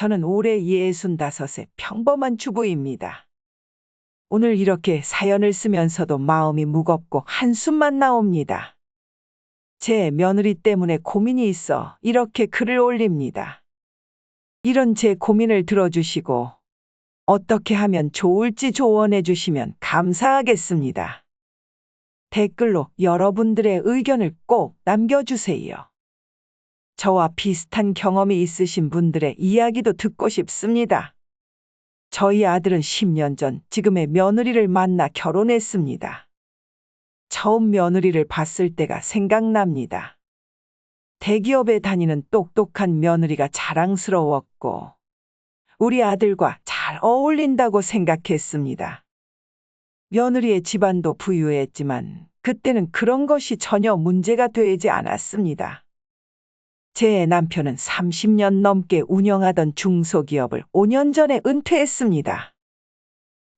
저는 올해 65세 평범한 주부입니다. 오늘 이렇게 사연을 쓰면서도 마음이 무겁고 한숨만 나옵니다. 제 며느리 때문에 고민이 있어 이렇게 글을 올립니다. 이런 제 고민을 들어주시고 어떻게 하면 좋을지 조언해 주시면 감사하겠습니다. 댓글로 여러분들의 의견을 꼭 남겨주세요. 저와 비슷한 경험이 있으신 분들의 이야기도 듣고 싶습니다. 저희 아들은 10년 전 지금의 며느리를 만나 결혼했습니다. 처음 며느리를 봤을 때가 생각납니다. 대기업에 다니는 똑똑한 며느리가 자랑스러웠고, 우리 아들과 잘 어울린다고 생각했습니다. 며느리의 집안도 부유했지만, 그때는 그런 것이 전혀 문제가 되지 않았습니다. 제 남편은 30년 넘게 운영하던 중소기업을 5년 전에 은퇴했습니다.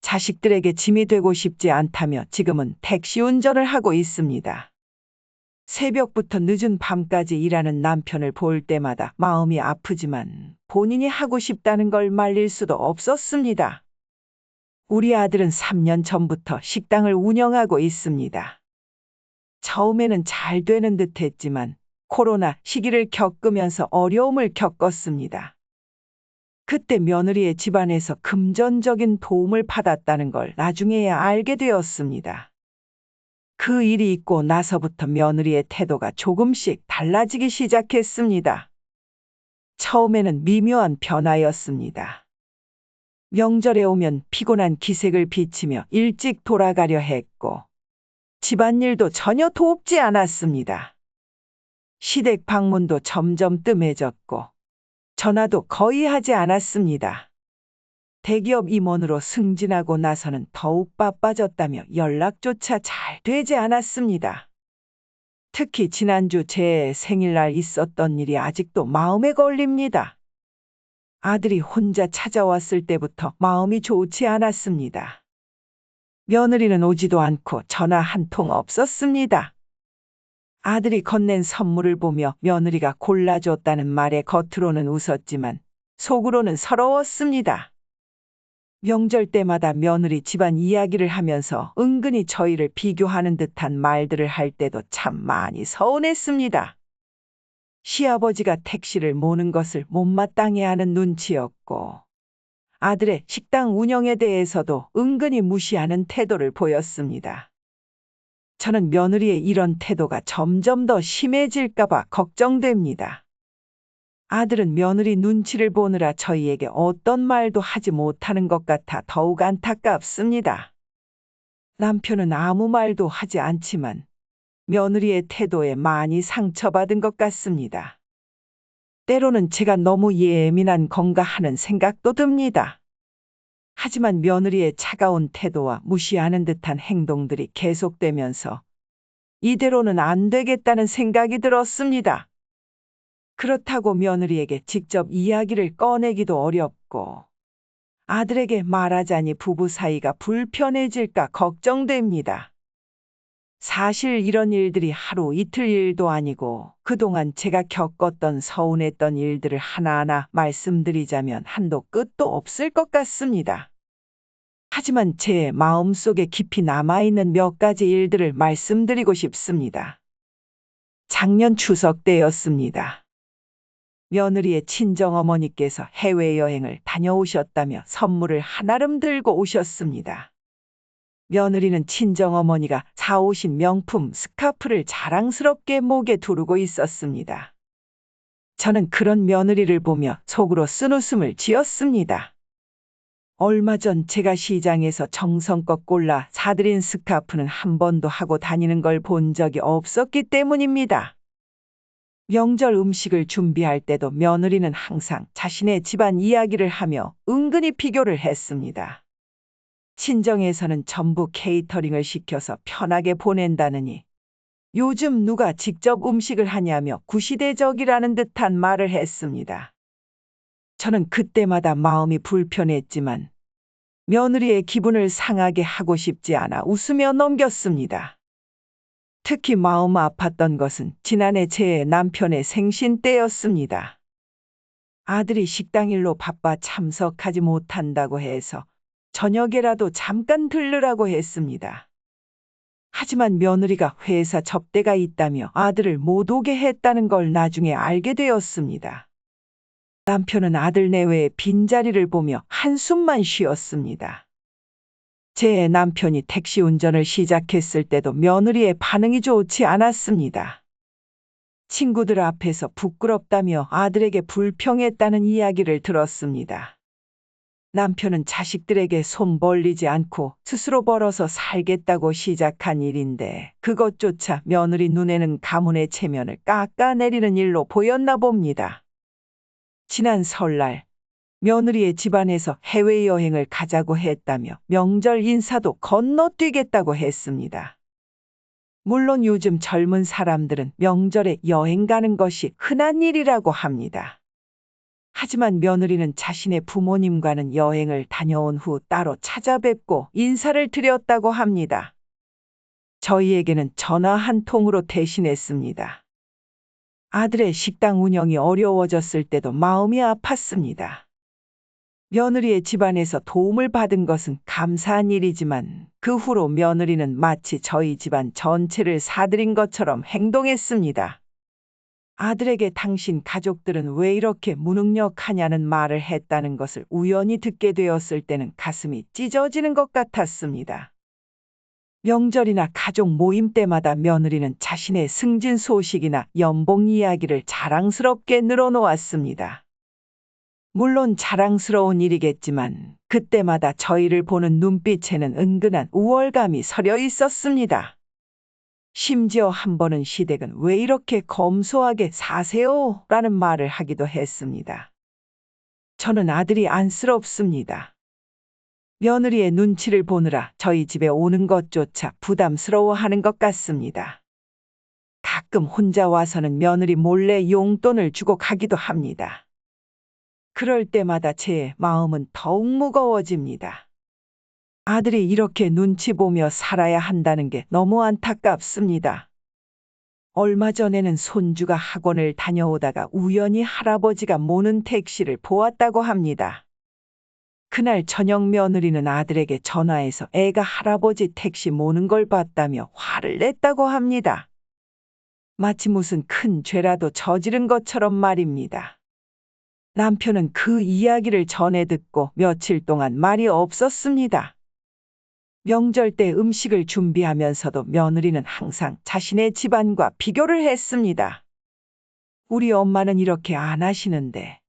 자식들에게 짐이 되고 싶지 않다며 지금은 택시 운전을 하고 있습니다. 새벽부터 늦은 밤까지 일하는 남편을 볼 때마다 마음이 아프지만 본인이 하고 싶다는 걸 말릴 수도 없었습니다. 우리 아들은 3년 전부터 식당을 운영하고 있습니다. 처음에는 잘 되는 듯 했지만 코로나 시기를 겪으면서 어려움을 겪었습니다. 그때 며느리의 집안에서 금전적인 도움을 받았다는 걸 나중에야 알게 되었습니다. 그 일이 있고 나서부터 며느리의 태도가 조금씩 달라지기 시작했습니다. 처음에는 미묘한 변화였습니다. 명절에 오면 피곤한 기색을 비치며 일찍 돌아가려 했고, 집안일도 전혀 돕지 않았습니다. 시댁 방문도 점점 뜸해졌고, 전화도 거의 하지 않았습니다. 대기업 임원으로 승진하고 나서는 더욱 바빠졌다며 연락조차 잘 되지 않았습니다. 특히 지난주 제 생일날 있었던 일이 아직도 마음에 걸립니다. 아들이 혼자 찾아왔을 때부터 마음이 좋지 않았습니다. 며느리는 오지도 않고 전화 한 통 없었습니다. 아들이 건넨 선물을 보며 며느리가 골라줬다는 말에 겉으로는 웃었지만 속으로는 서러웠습니다. 명절 때마다 며느리 집안 이야기를 하면서 은근히 저희를 비교하는 듯한 말들을 할 때도 참 많이 서운했습니다. 시아버지가 택시를 모는 것을 못마땅해 하는 눈치였고, 아들의 식당 운영에 대해서도 은근히 무시하는 태도를 보였습니다. 저는 며느리의 이런 태도가 점점 더 심해질까봐 걱정됩니다. 아들은 며느리 눈치를 보느라 저희에게 어떤 말도 하지 못하는 것 같아 더욱 안타깝습니다. 남편은 아무 말도 하지 않지만 며느리의 태도에 많이 상처받은 것 같습니다. 때로는 제가 너무 예민한 건가 하는 생각도 듭니다. 하지만 며느리의 차가운 태도와 무시하는 듯한 행동들이 계속되면서 이대로는 안 되겠다는 생각이 들었습니다. 그렇다고 며느리에게 직접 이야기를 꺼내기도 어렵고 아들에게 말하자니 부부 사이가 불편해질까 걱정됩니다. 사실 이런 일들이 하루 이틀 일도 아니고 그동안 제가 겪었던 서운했던 일들을 하나하나 말씀드리자면 한도 끝도 없을 것 같습니다. 하지만 제 마음속에 깊이 남아있는 몇 가지 일들을 말씀드리고 싶습니다. 작년 추석 때였습니다. 며느리의 친정어머니께서 해외여행을 다녀오셨다며 선물을 한아름 들고 오셨습니다. 며느리는 친정어머니가 사오신 명품 스카프를 자랑스럽게 목에 두르고 있었습니다. 저는 그런 며느리를 보며 속으로 쓴 웃음을 지었습니다. 얼마 전 제가 시장에서 정성껏 골라 사들인 스카프는 한 번도 하고 다니는 걸 본 적이 없었기 때문입니다. 명절 음식을 준비할 때도 며느리는 항상 자신의 집안 이야기를 하며 은근히 비교를 했습니다. 친정에서는 전부 케이터링을 시켜서 편하게 보낸다느니 요즘 누가 직접 음식을 하냐며 구시대적이라는 듯한 말을 했습니다. 저는 그때마다 마음이 불편했지만 며느리의 기분을 상하게 하고 싶지 않아 웃으며 넘겼습니다. 특히 마음 아팠던 것은 지난해 제 남편의 생신 때였습니다. 아들이 식당 일로 바빠 참석하지 못한다고 해서 저녁에라도 잠깐 들르라고 했습니다. 하지만 며느리가 회사 접대가 있다며 아들을 못 오게 했다는 걸 나중에 알게 되었습니다. 남편은 아들 내외의 빈자리를 보며 한숨만 쉬었습니다. 제 남편이 택시 운전을 시작했을 때도 며느리의 반응이 좋지 않았습니다. 친구들 앞에서 부끄럽다며 아들에게 불평했다는 이야기를 들었습니다. 남편은 자식들에게 손 벌리지 않고 스스로 벌어서 살겠다고 시작한 일인데 그것조차 며느리 눈에는 가문의 체면을 깎아내리는 일로 보였나 봅니다. 지난 설날 며느리의 집안에서 해외여행을 가자고 했다며 명절 인사도 건너뛰겠다고 했습니다. 물론 요즘 젊은 사람들은 명절에 여행 가는 것이 흔한 일이라고 합니다. 하지만 며느리는 자신의 부모님과는 여행을 다녀온 후 따로 찾아뵙고 인사를 드렸다고 합니다. 저희에게는 전화 한 통으로 대신했습니다. 아들의 식당 운영이 어려워졌을 때도 마음이 아팠습니다. 며느리의 집안에서 도움을 받은 것은 감사한 일이지만 그 후로 며느리는 마치 저희 집안 전체를 사들인 것처럼 행동했습니다. 아들에게 당신 가족들은 왜 이렇게 무능력하냐는 말을 했다는 것을 우연히 듣게 되었을 때는 가슴이 찢어지는 것 같았습니다. 명절이나 가족 모임 때마다 며느리는 자신의 승진 소식이나 연봉 이야기를 자랑스럽게 늘어놓았습니다. 물론 자랑스러운 일이겠지만 그때마다 저희를 보는 눈빛에는 은근한 우월감이 서려 있었습니다. 심지어 한 번은 시댁은 왜 이렇게 검소하게 사세요? 라는 말을 하기도 했습니다. 저는 아들이 안쓰럽습니다. 며느리의 눈치를 보느라 저희 집에 오는 것조차 부담스러워하는 것 같습니다. 가끔 혼자 와서는 며느리 몰래 용돈을 주고 가기도 합니다. 그럴 때마다 제 마음은 더욱 무거워집니다. 아들이 이렇게 눈치 보며 살아야 한다는 게 너무 안타깝습니다. 얼마 전에는 손주가 학원을 다녀오다가 우연히 할아버지가 모는 택시를 보았다고 합니다. 그날 저녁 며느리는 아들에게 전화해서 애가 할아버지 택시 모는 걸 봤다며 화를 냈다고 합니다. 마치 무슨 큰 죄라도 저지른 것처럼 말입니다. 남편은 그 이야기를 전해 듣고 며칠 동안 말이 없었습니다. 명절 때 음식을 준비하면서도 며느리는 항상 자신의 집안과 비교를 했습니다. 우리 엄마는 이렇게 안 하시는데,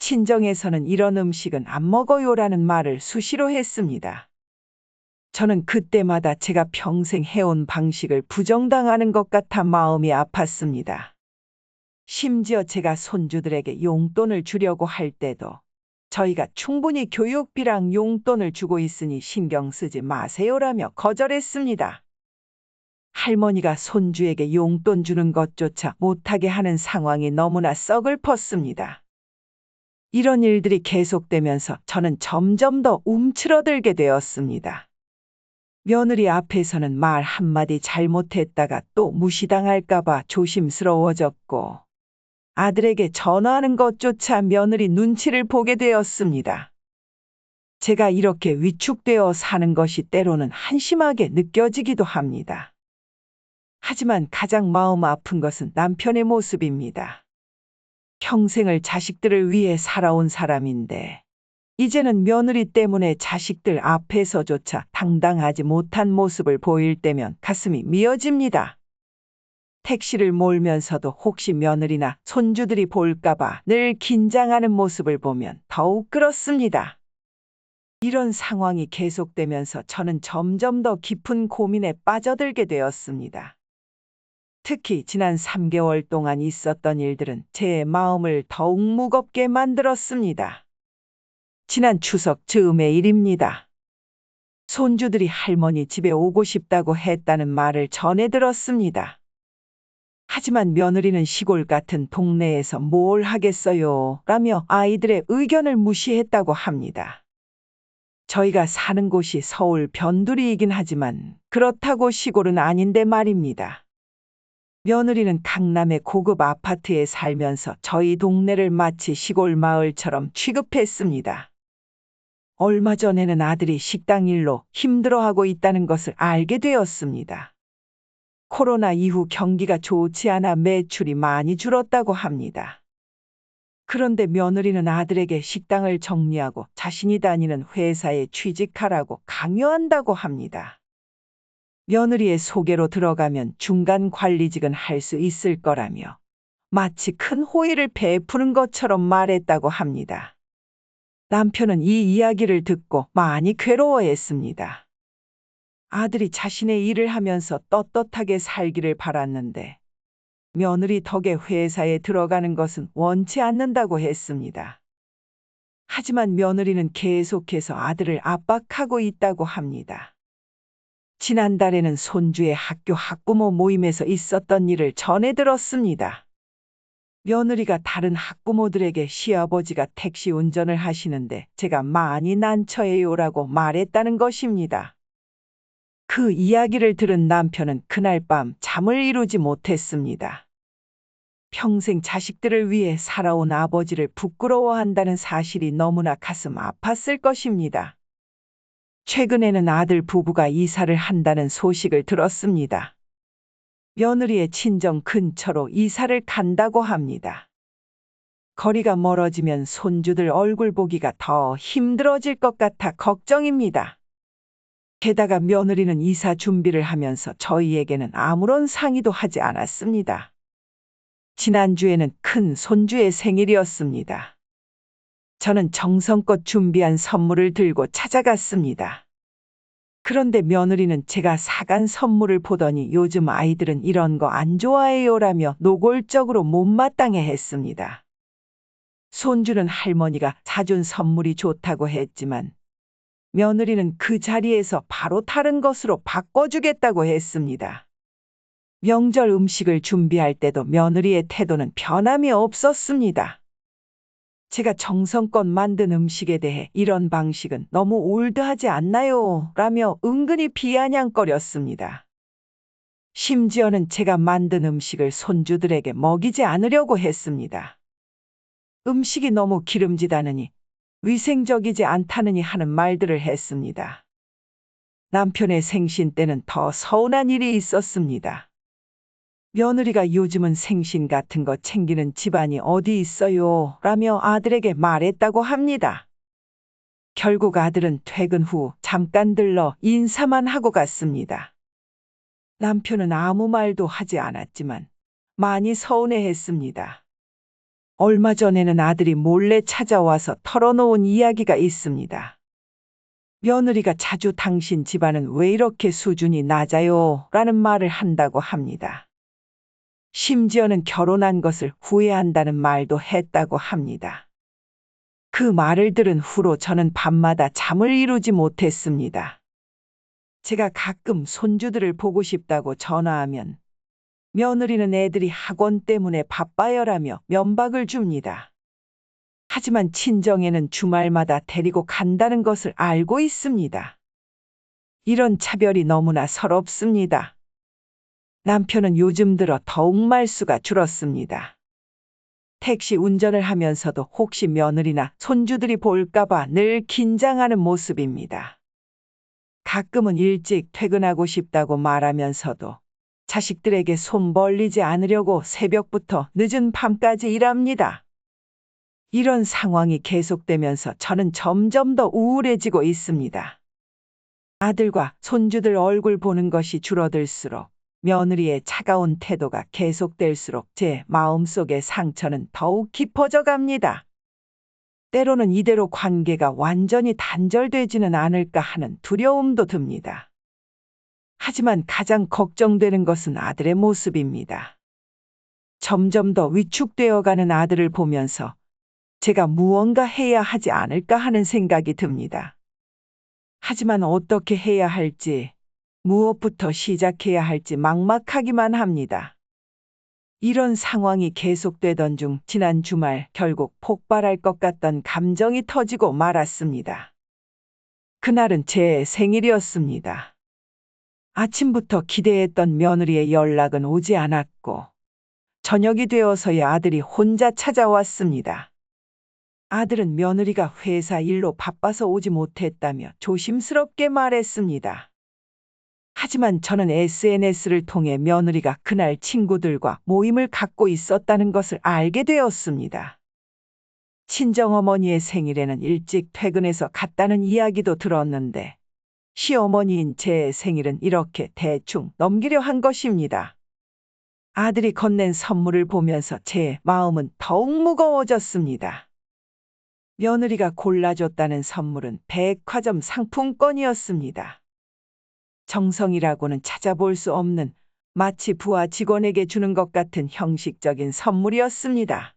친정에서는 이런 음식은 안 먹어요라는 말을 수시로 했습니다. 저는 그때마다 제가 평생 해온 방식을 부정당하는 것 같아 마음이 아팠습니다. 심지어 제가 손주들에게 용돈을 주려고 할 때도 저희가 충분히 교육비랑 용돈을 주고 있으니 신경 쓰지 마세요라며 거절했습니다. 할머니가 손주에게 용돈 주는 것조차 못하게 하는 상황이 너무나 썩을 펐습니다. 이런 일들이 계속되면서 저는 점점 더 움츠러들게 되었습니다. 며느리 앞에서는 말 한마디 잘못했다가 또 무시당할까봐 조심스러워졌고, 아들에게 전화하는 것조차 며느리 눈치를 보게 되었습니다. 제가 이렇게 위축되어 사는 것이 때로는 한심하게 느껴지기도 합니다. 하지만 가장 마음 아픈 것은 남편의 모습입니다. 평생을 자식들을 위해 살아온 사람인데, 이제는 며느리 때문에 자식들 앞에서조차 당당하지 못한 모습을 보일 때면 가슴이 미어집니다. 택시를 몰면서도 혹시 며느리나 손주들이 볼까봐 늘 긴장하는 모습을 보면 더욱 그렇습니다. 이런 상황이 계속되면서 저는 점점 더 깊은 고민에 빠져들게 되었습니다. 특히 지난 3개월 동안 있었던 일들은 제 마음을 더욱 무겁게 만들었습니다. 지난 추석 즈음의 일입니다. 손주들이 할머니 집에 오고 싶다고 했다는 말을 전해 들었습니다. 하지만 며느리는 시골 같은 동네에서 뭘 하겠어요? 라며 아이들의 의견을 무시했다고 합니다. 저희가 사는 곳이 서울 변두리이긴 하지만 그렇다고 시골은 아닌데 말입니다. 며느리는 강남의 고급 아파트에 살면서 저희 동네를 마치 시골 마을처럼 취급했습니다. 얼마 전에는 아들이 식당 일로 힘들어하고 있다는 것을 알게 되었습니다. 코로나 이후 경기가 좋지 않아 매출이 많이 줄었다고 합니다. 그런데 며느리는 아들에게 식당을 정리하고 자신이 다니는 회사에 취직하라고 강요한다고 합니다. 며느리의 소개로 들어가면 중간 관리직은 할 수 있을 거라며 마치 큰 호의를 베푸는 것처럼 말했다고 합니다. 남편은 이 이야기를 듣고 많이 괴로워했습니다. 아들이 자신의 일을 하면서 떳떳하게 살기를 바랐는데 며느리 덕에 회사에 들어가는 것은 원치 않는다고 했습니다. 하지만 며느리는 계속해서 아들을 압박하고 있다고 합니다. 지난달에는 손주의 학교 학부모 모임에서 있었던 일을 전해 들었습니다. 며느리가 다른 학부모들에게 시아버지가 택시 운전을 하시는데 제가 많이 난처해요라고 말했다는 것입니다. 그 이야기를 들은 남편은 그날 밤 잠을 이루지 못했습니다. 평생 자식들을 위해 살아온 아버지를 부끄러워한다는 사실이 너무나 가슴 아팠을 것입니다. 최근에는 아들 부부가 이사를 한다는 소식을 들었습니다. 며느리의 친정 근처로 이사를 간다고 합니다. 거리가 멀어지면 손주들 얼굴 보기가 더 힘들어질 것 같아 걱정입니다. 게다가 며느리는 이사 준비를 하면서 저희에게는 아무런 상의도 하지 않았습니다. 지난주에는 큰 손주의 생일이었습니다. 저는 정성껏 준비한 선물을 들고 찾아갔습니다. 그런데 며느리는 제가 사간 선물을 보더니 요즘 아이들은 이런 거 안 좋아해요라며 노골적으로 못마땅해 했습니다. 손주는 할머니가 사준 선물이 좋다고 했지만 며느리는 그 자리에서 바로 다른 것으로 바꿔주겠다고 했습니다. 명절 음식을 준비할 때도 며느리의 태도는 변함이 없었습니다. 제가 정성껏 만든 음식에 대해 이런 방식은 너무 올드하지 않나요? 라며 은근히 비아냥거렸습니다. 심지어는 제가 만든 음식을 손주들에게 먹이지 않으려고 했습니다. 음식이 너무 기름지다느니 위생적이지 않다느니 하는 말들을 했습니다. 남편의 생신 때는 더 서운한 일이 있었습니다. 며느리가 요즘은 생신 같은 거 챙기는 집안이 어디 있어요? 라며 아들에게 말했다고 합니다. 결국 아들은 퇴근 후 잠깐 들러 인사만 하고 갔습니다. 남편은 아무 말도 하지 않았지만 많이 서운해 했습니다. 얼마 전에는 아들이 몰래 찾아와서 털어놓은 이야기가 있습니다. 며느리가 자주 당신 집안은 왜 이렇게 수준이 낮아요? 라는 말을 한다고 합니다. 심지어는 결혼한 것을 후회한다는 말도 했다고 합니다. 그 말을 들은 후로 저는 밤마다 잠을 이루지 못했습니다. 제가 가끔 손주들을 보고 싶다고 전화하면 며느리는 애들이 학원 때문에 바빠요라며 면박을 줍니다. 하지만 친정에는 주말마다 데리고 간다는 것을 알고 있습니다. 이런 차별이 너무나 서럽습니다. 남편은 요즘 들어 더욱 말수가 줄었습니다. 택시 운전을 하면서도 혹시 며느리나 손주들이 볼까봐 늘 긴장하는 모습입니다. 가끔은 일찍 퇴근하고 싶다고 말하면서도 자식들에게 손 벌리지 않으려고 새벽부터 늦은 밤까지 일합니다. 이런 상황이 계속되면서 저는 점점 더 우울해지고 있습니다. 아들과 손주들 얼굴 보는 것이 줄어들수록 며느리의 차가운 태도가 계속될수록 제 마음속의 상처는 더욱 깊어져 갑니다. 때로는 이대로 관계가 완전히 단절되지는 않을까 하는 두려움도 듭니다. 하지만 가장 걱정되는 것은 아들의 모습입니다. 점점 더 위축되어 가는 아들을 보면서 제가 무언가 해야 하지 않을까 하는 생각이 듭니다. 하지만 어떻게 해야 할지 무엇부터 시작해야 할지 막막하기만 합니다. 이런 상황이 계속되던 중 지난 주말 결국 폭발할 것 같던 감정이 터지고 말았습니다. 그날은 제 생일이었습니다. 아침부터 기대했던 며느리의 연락은 오지 않았고, 저녁이 되어서야 아들이 혼자 찾아왔습니다. 아들은 며느리가 회사 일로 바빠서 오지 못했다며 조심스럽게 말했습니다. 하지만 저는 SNS를 통해 며느리가 그날 친구들과 모임을 갖고 있었다는 것을 알게 되었습니다. 친정어머니의 생일에는 일찍 퇴근해서 갔다는 이야기도 들었는데, 시어머니인 제 생일은 이렇게 대충 넘기려 한 것입니다. 아들이 건넨 선물을 보면서 제 마음은 더욱 무거워졌습니다. 며느리가 골라줬다는 선물은 백화점 상품권이었습니다. 정성이라고는 찾아볼 수 없는 마치 부하 직원에게 주는 것 같은 형식적인 선물이었습니다.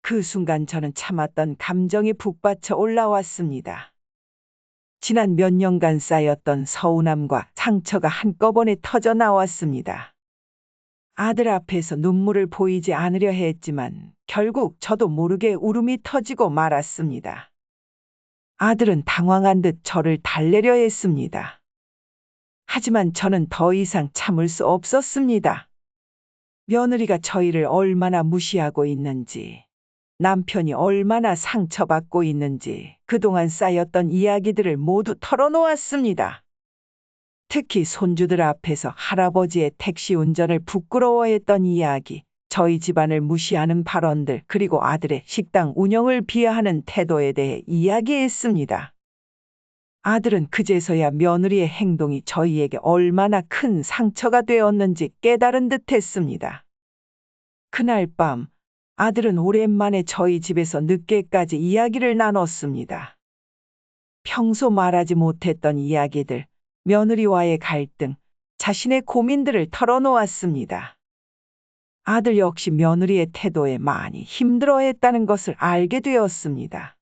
그 순간 저는 참았던 감정이 북받쳐 올라왔습니다. 지난 몇 년간 쌓였던 서운함과 상처가 한꺼번에 터져 나왔습니다. 아들 앞에서 눈물을 보이지 않으려 했지만 결국 저도 모르게 울음이 터지고 말았습니다. 아들은 당황한 듯 저를 달래려 했습니다. 하지만 저는 더 이상 참을 수 없었습니다. 며느리가 저희를 얼마나 무시하고 있는지, 남편이 얼마나 상처받고 있는지 그동안 쌓였던 이야기들을 모두 털어놓았습니다. 특히 손주들 앞에서 할아버지의 택시 운전을 부끄러워했던 이야기, 저희 집안을 무시하는 발언들, 그리고 아들의 식당 운영을 비하하는 태도에 대해 이야기했습니다. 아들은 그제서야 며느리의 행동이 저희에게 얼마나 큰 상처가 되었는지 깨달은 듯 했습니다. 그날 밤, 아들은 오랜만에 저희 집에서 늦게까지 이야기를 나눴습니다. 평소 말하지 못했던 이야기들, 며느리와의 갈등, 자신의 고민들을 털어놓았습니다. 아들 역시 며느리의 태도에 많이 힘들어했다는 것을 알게 되었습니다.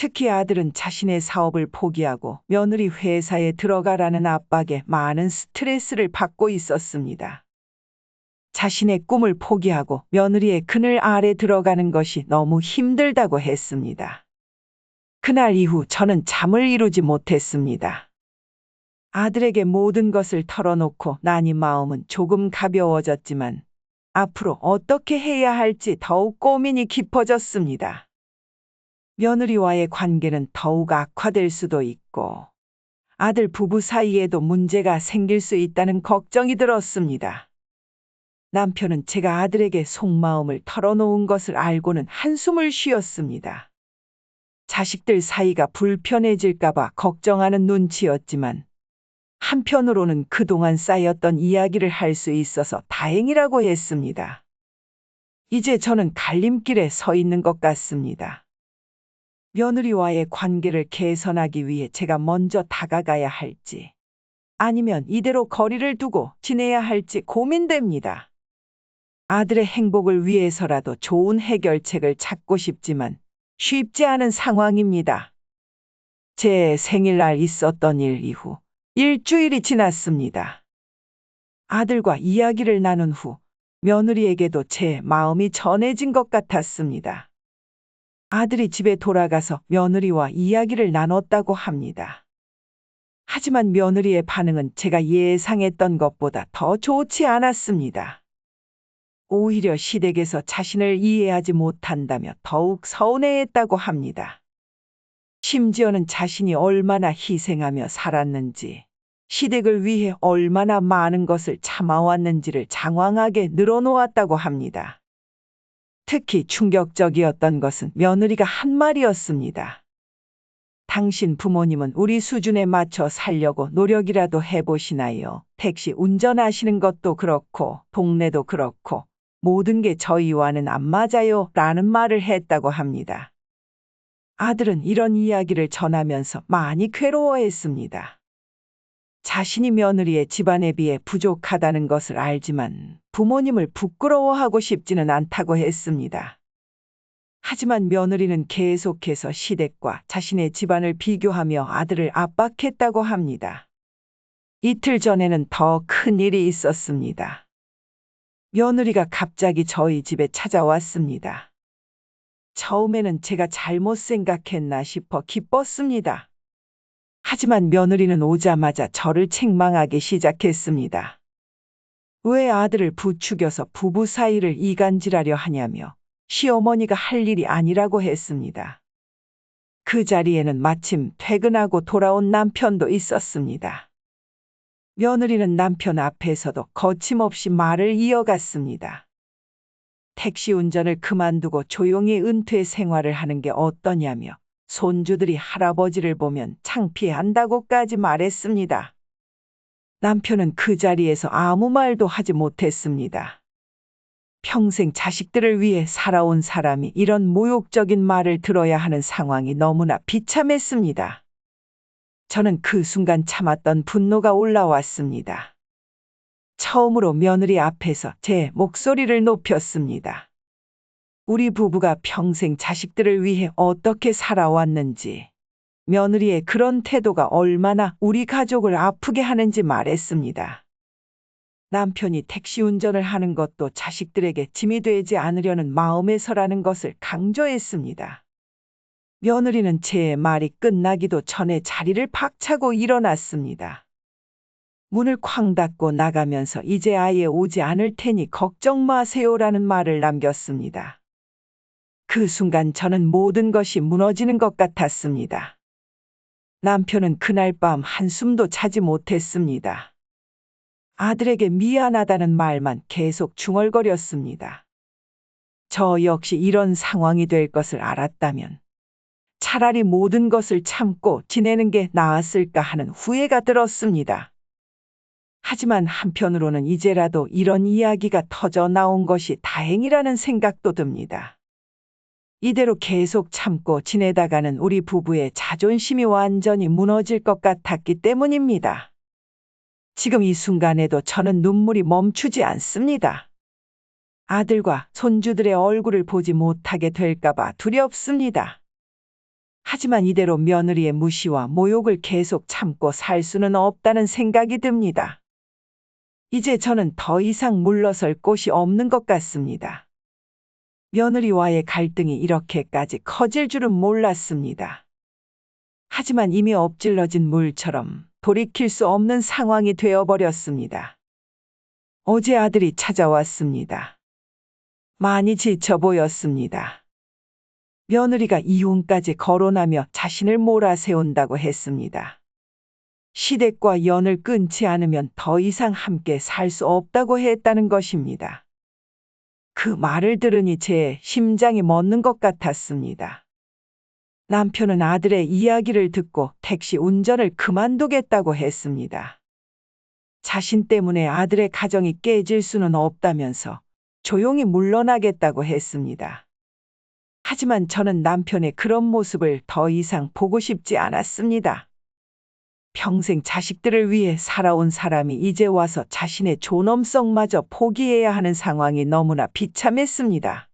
특히 아들은 자신의 사업을 포기하고 며느리 회사에 들어가라는 압박에 많은 스트레스를 받고 있었습니다. 자신의 꿈을 포기하고 며느리의 그늘 아래 들어가는 것이 너무 힘들다고 했습니다. 그날 이후 저는 잠을 이루지 못했습니다. 아들에게 모든 것을 털어놓고 나니 마음은 조금 가벼워졌지만 앞으로 어떻게 해야 할지 더욱 고민이 깊어졌습니다. 며느리와의 관계는 더욱 악화될 수도 있고 아들 부부 사이에도 문제가 생길 수 있다는 걱정이 들었습니다. 남편은 제가 아들에게 속마음을 털어놓은 것을 알고는 한숨을 쉬었습니다. 자식들 사이가 불편해질까봐 걱정하는 눈치였지만 한편으로는 그동안 쌓였던 이야기를 할 수 있어서 다행이라고 했습니다. 이제 저는 갈림길에 서 있는 것 같습니다. 며느리와의 관계를 개선하기 위해 제가 먼저 다가가야 할지, 아니면 이대로 거리를 두고 지내야 할지 고민됩니다. 아들의 행복을 위해서라도 좋은 해결책을 찾고 싶지만 쉽지 않은 상황입니다. 제 생일날 있었던 일 이후 일주일이 지났습니다. 아들과 이야기를 나눈 후 며느리에게도 제 마음이 전해진 것 같았습니다. 아들이 집에 돌아가서 며느리와 이야기를 나눴다고 합니다. 하지만 며느리의 반응은 제가 예상했던 것보다 더 좋지 않았습니다. 오히려 시댁에서 자신을 이해하지 못한다며 더욱 서운해했다고 합니다. 심지어는 자신이 얼마나 희생하며 살았는지, 시댁을 위해 얼마나 많은 것을 참아왔는지를 장황하게 늘어놓았다고 합니다. 특히 충격적이었던 것은 며느리가 한 말이었습니다. 당신 부모님은 우리 수준에 맞춰 살려고 노력이라도 해보시나요? 택시 운전하시는 것도 그렇고, 동네도 그렇고, 모든 게 저희와는 안 맞아요. 라는 말을 했다고 합니다. 아들은 이런 이야기를 전하면서 많이 괴로워했습니다. 자신이 며느리의 집안에 비해 부족하다는 것을 알지만 부모님을 부끄러워하고 싶지는 않다고 했습니다. 하지만 며느리는 계속해서 시댁과 자신의 집안을 비교하며 아들을 압박했다고 합니다. 이틀 전에는 더 큰 일이 있었습니다. 며느리가 갑자기 저희 집에 찾아왔습니다. 처음에는 제가 잘못 생각했나 싶어 기뻤습니다. 하지만 며느리는 오자마자 저를 책망하기 시작했습니다. 왜 아들을 부추겨서 부부 사이를 이간질하려 하냐며 시어머니가 할 일이 아니라고 했습니다. 그 자리에는 마침 퇴근하고 돌아온 남편도 있었습니다. 며느리는 남편 앞에서도 거침없이 말을 이어갔습니다. 택시 운전을 그만두고 조용히 은퇴 생활을 하는 게 어떠냐며 손주들이 할아버지를 보면 창피한다고까지 말했습니다. 남편은 그 자리에서 아무 말도 하지 못했습니다. 평생 자식들을 위해 살아온 사람이 이런 모욕적인 말을 들어야 하는 상황이 너무나 비참했습니다. 저는 그 순간 참았던 분노가 올라왔습니다. 처음으로 며느리 앞에서 제 목소리를 높였습니다. 우리 부부가 평생 자식들을 위해 어떻게 살아왔는지, 며느리의 그런 태도가 얼마나 우리 가족을 아프게 하는지 말했습니다. 남편이 택시 운전을 하는 것도 자식들에게 짐이 되지 않으려는 마음에서라는 것을 강조했습니다. 며느리는 제 말이 끝나기도 전에 자리를 박차고 일어났습니다. 문을 쾅 닫고 나가면서 이제 아예 오지 않을 테니 걱정 마세요라는 말을 남겼습니다. 그 순간 저는 모든 것이 무너지는 것 같았습니다. 남편은 그날 밤 한숨도 자지 못했습니다. 아들에게 미안하다는 말만 계속 중얼거렸습니다. 저 역시 이런 상황이 될 것을 알았다면 차라리 모든 것을 참고 지내는 게 나았을까 하는 후회가 들었습니다. 하지만 한편으로는 이제라도 이런 이야기가 터져 나온 것이 다행이라는 생각도 듭니다. 이대로 계속 참고 지내다가는 우리 부부의 자존심이 완전히 무너질 것 같았기 때문입니다. 지금 이 순간에도 저는 눈물이 멈추지 않습니다. 아들과 손주들의 얼굴을 보지 못하게 될까봐 두렵습니다. 하지만 이대로 며느리의 무시와 모욕을 계속 참고 살 수는 없다는 생각이 듭니다. 이제 저는 더 이상 물러설 곳이 없는 것 같습니다. 며느리와의 갈등이 이렇게까지 커질 줄은 몰랐습니다. 하지만 이미 엎질러진 물처럼 돌이킬 수 없는 상황이 되어버렸습니다. 어제 아들이 찾아왔습니다. 많이 지쳐 보였습니다. 며느리가 이혼까지 거론하며 자신을 몰아세운다고 했습니다. 시댁과 연을 끊지 않으면 더 이상 함께 살 수 없다고 했다는 것입니다. 그 말을 들으니 제 심장이 멎는 것 같았습니다. 남편은 아들의 이야기를 듣고 택시 운전을 그만두겠다고 했습니다. 자신 때문에 아들의 가정이 깨질 수는 없다면서 조용히 물러나겠다고 했습니다. 하지만 저는 남편의 그런 모습을 더 이상 보고 싶지 않았습니다. 평생 자식들을 위해 살아온 사람이 이제 와서 자신의 존엄성마저 포기해야 하는 상황이 너무나 비참했습니다.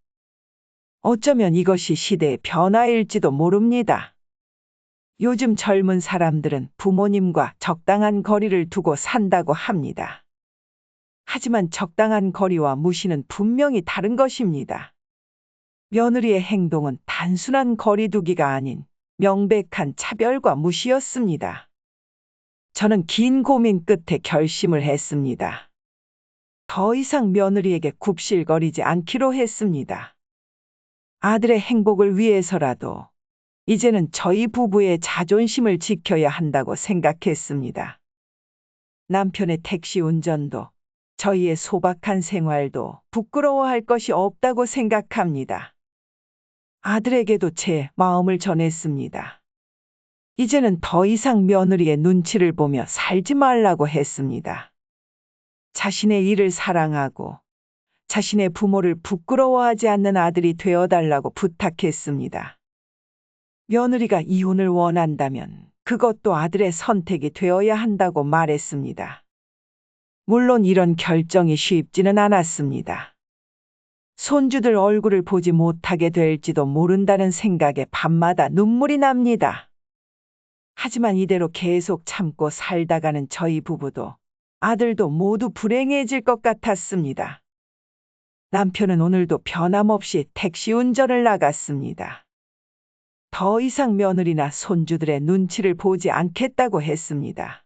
어쩌면 이것이 시대의 변화일지도 모릅니다. 요즘 젊은 사람들은 부모님과 적당한 거리를 두고 산다고 합니다. 하지만 적당한 거리와 무시는 분명히 다른 것입니다. 며느리의 행동은 단순한 거리두기가 아닌 명백한 차별과 무시였습니다. 저는 긴 고민 끝에 결심을 했습니다. 더 이상 며느리에게 굽실거리지 않기로 했습니다. 아들의 행복을 위해서라도 이제는 저희 부부의 자존심을 지켜야 한다고 생각했습니다. 남편의 택시 운전도 저희의 소박한 생활도 부끄러워할 것이 없다고 생각합니다. 아들에게도 제 마음을 전했습니다. 이제는 더 이상 며느리의 눈치를 보며 살지 말라고 했습니다. 자신의 일을 사랑하고 자신의 부모를 부끄러워하지 않는 아들이 되어달라고 부탁했습니다. 며느리가 이혼을 원한다면 그것도 아들의 선택이 되어야 한다고 말했습니다. 물론 이런 결정이 쉽지는 않았습니다. 손주들 얼굴을 보지 못하게 될지도 모른다는 생각에 밤마다 눈물이 납니다. 하지만 이대로 계속 참고 살다가는 저희 부부도 아들도 모두 불행해질 것 같았습니다. 남편은 오늘도 변함없이 택시 운전을 나갔습니다. 더 이상 며느리나 손주들의 눈치를 보지 않겠다고 했습니다.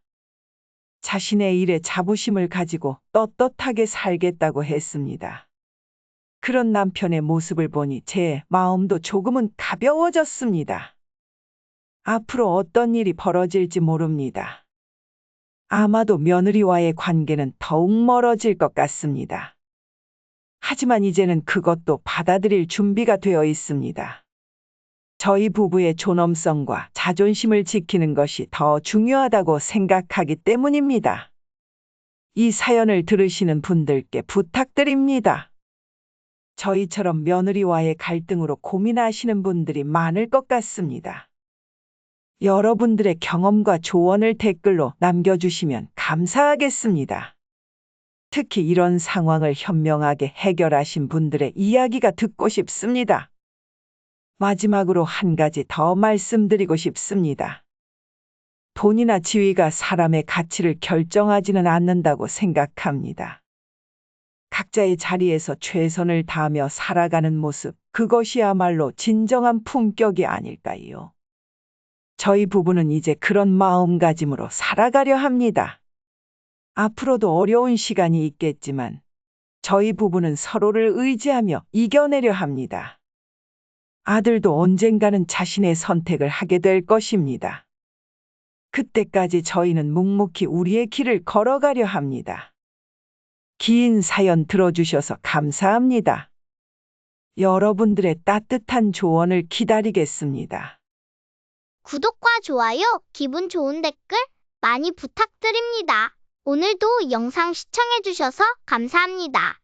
자신의 일에 자부심을 가지고 떳떳하게 살겠다고 했습니다. 그런 남편의 모습을 보니 제 마음도 조금은 가벼워졌습니다. 앞으로 어떤 일이 벌어질지 모릅니다. 아마도 며느리와의 관계는 더욱 멀어질 것 같습니다. 하지만 이제는 그것도 받아들일 준비가 되어 있습니다. 저희 부부의 존엄성과 자존심을 지키는 것이 더 중요하다고 생각하기 때문입니다. 이 사연을 들으시는 분들께 부탁드립니다. 저희처럼 며느리와의 갈등으로 고민하시는 분들이 많을 것 같습니다. 여러분들의 경험과 조언을 댓글로 남겨주시면 감사하겠습니다. 특히 이런 상황을 현명하게 해결하신 분들의 이야기가 듣고 싶습니다. 마지막으로 한 가지 더 말씀드리고 싶습니다. 돈이나 지위가 사람의 가치를 결정하지는 않는다고 생각합니다. 각자의 자리에서 최선을 다하며 살아가는 모습, 그것이야말로 진정한 품격이 아닐까요? 저희 부부는 이제 그런 마음가짐으로 살아가려 합니다. 앞으로도 어려운 시간이 있겠지만, 저희 부부는 서로를 의지하며 이겨내려 합니다. 아들도 언젠가는 자신의 선택을 하게 될 것입니다. 그때까지 저희는 묵묵히 우리의 길을 걸어가려 합니다. 긴 사연 들어주셔서 감사합니다. 여러분들의 따뜻한 조언을 기다리겠습니다. 구독과 좋아요, 기분 좋은 댓글 많이 부탁드립니다. 오늘도 영상 시청해주셔서 감사합니다.